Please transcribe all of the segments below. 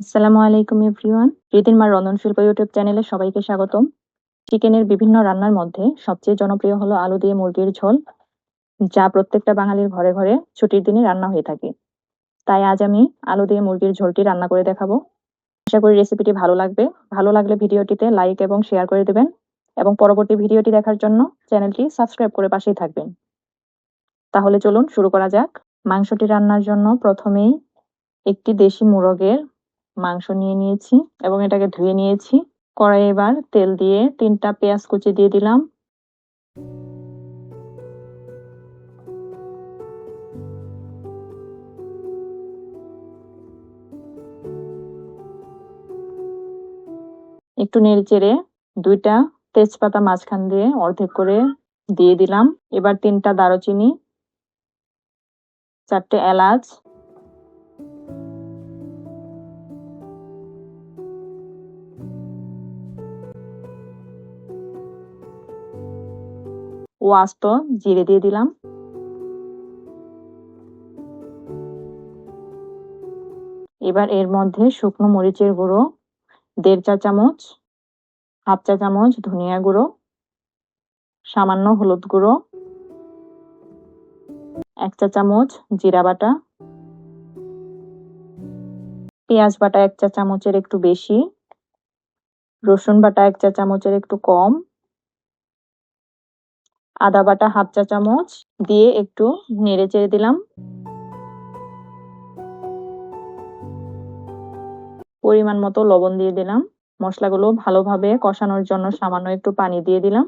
আসসালামু আলাইকুম, এভরিওয়ান। রীতির মার রন্ধনশিল্প ইউটিউব চ্যানেলে সবাইকে স্বাগতম। চিকেনের বিভিন্ন রান্নার মধ্যে সবচেয়ে জনপ্রিয় হলো আলু দিয়ে মুরগির ঝোল, যা প্রত্যেকটা বাঙালির ঘরে ঘরে ছুটির দিনে রান্না হয়ে থাকে। তাই আজ আমি আলু দিয়ে মুরগির ঝোলটি রান্না করে দেখাবো। আশা করি রেসিপিটি ভালো লাগবে। ভালো লাগলে ভিডিওটিতে লাইক এবং শেয়ার করে দেবেন এবং পরবর্তী ভিডিওটি দেখার জন্য চ্যানেলটি সাবস্ক্রাইব করে পাশেই থাকবেন। তাহলে চলুন শুরু করা যাক। মাংসটি রান্নার জন্য প্রথমেই একটি দেশি মোরগের মাংস নিয়ে নিয়েছি এবং এটাকে ধুয়ে নিয়েছি। কড়াই এবার তেল দিয়ে তিনটা পেঁয়াজ কুচি দিয়ে দিলাম। একটু নেড়ে চেড়ে দুইটা তেজপাতা মাঝখান দিয়ে অর্ধেক করে দিয়ে দিলাম। এবার তিনটা দারুচিনি, চারটে এলাচ ও আস্ত জিরে দিয়ে দিলাম। এবার এর মধ্যে শুকনো মরিচের গুঁড়ো, দেড় চা চামচ, হাফ চা চামচ ধনিয়া গুঁড়ো, সামান্য হলুদ গুঁড়ো, এক চা চামচ জিরা বাটা, পেঁয়াজ বাটা এক চা চামচের একটু বেশি, রসুন বাটা এক চা চামচের একটু কম আদা বাটা হাফ চা চামচ দিয়ে একটু নেড়ে চেড়ে দিলাম। পরিমাণ মতো লবণ দিয়ে দিলাম। মশলাগুলো ভালোভাবে কষানোর জন্য সামান্য একটু পানি দিয়ে দিলাম।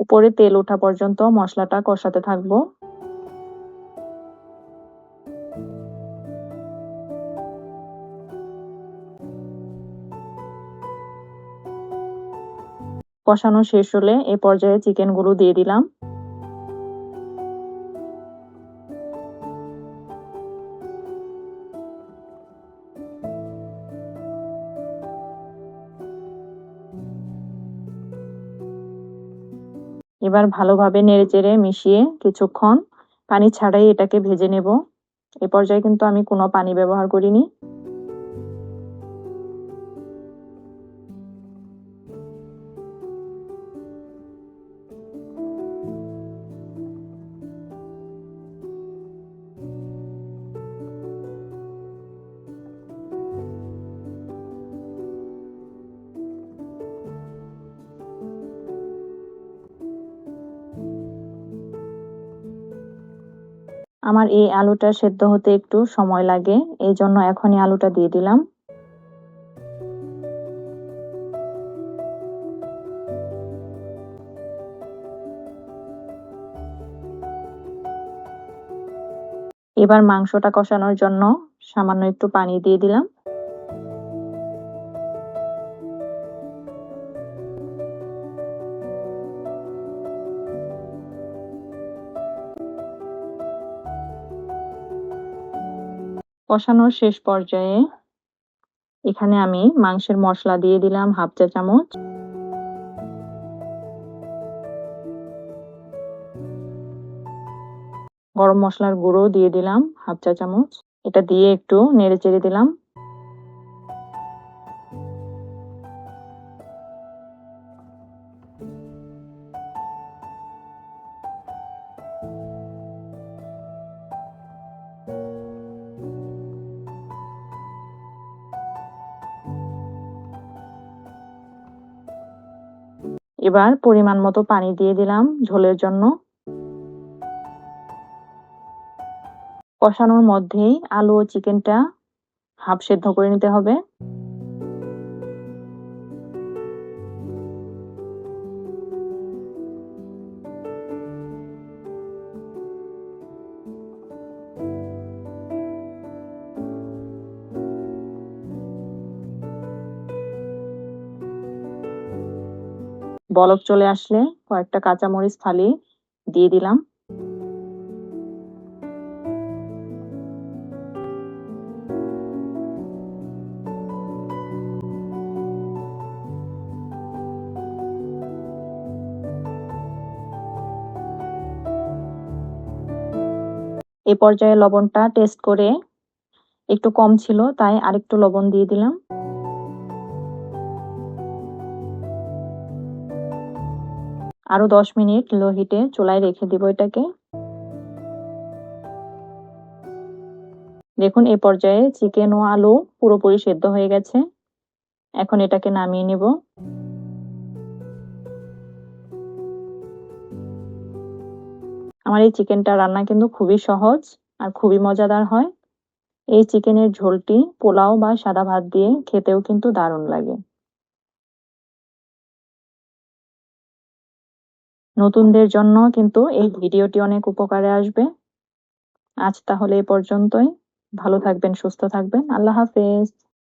উপরে তেল ওঠা পর্যন্ত মশলাটা কষাতে থাকব। কষানো শেষ হলে এ পর্যায়ে চিকেনগুলো দিয়ে দিলাম। এবার ভালোভাবে নেড়েচেড়ে মিশিয়ে কিছুক্ষণ পানি ছাড়াই এটাকে ভেজে নেব। এ পর্যায়ে কিন্তু আমি কোনো পানি ব্যবহার করিনি। আমার এই আলুটা সেদ্ধ হতে একটু সময় লাগে, এই জন্য এখনই আলুটা দিয়ে দিলাম। এবার মাংসটা কষানোর জন্য সামান্য একটু পানি দিয়ে দিলাম। কষানোর শেষ পর্যায়ে এখানে আমি মাংসের মশলা দিয়ে দিলাম হাফ চা চামচ। গরম মশলার গুঁড়ো দিয়ে দিলাম হাফ চা চামচ। এটা দিয়ে একটু নেড়ে চেড়ে দিলাম। এবার পরিমাণ মতো পানি দিয়ে দিলাম ঝোলের জন্য। কষানোর মধ্যেই আলু ও চিকেনটা হাফ সেদ্ধ করে নিতে হবে। বলক চলে আসলে, কয়েকটা কাঁচামরিচ ফালি দিয়ে দিলাম। এ পর্যায়ে লবণটা টেস্ট করে একটু কম ছিল, তাই আরেকটু লবণ দিয়ে দিলাম। আরও দশ মিনিট লো হিটে চুলায় রেখে দিব এটাকে। দেখুন, এ পর্যায়ে চিকেন ও আলু পুরোপুরি সেদ্ধ হয়ে গেছে। এখন এটাকে নামিয়ে নিব। আমার এই চিকেনটা রান্না কিন্তু খুবই সহজ আর খুবই মজাদার হয়। এই চিকেনের ঝোলটি পোলাও বা সাদা ভাত দিয়ে খেতেও কিন্তু দারুণ লাগে। নতুনদের জন্য কিন্তু এই ভিডিওটি অনেক উপকারে আসবে। আজ তাহলে এ পর্যন্তই। ভালো থাকবেন, সুস্থ থাকবেন। আল্লাহ হাফেজ।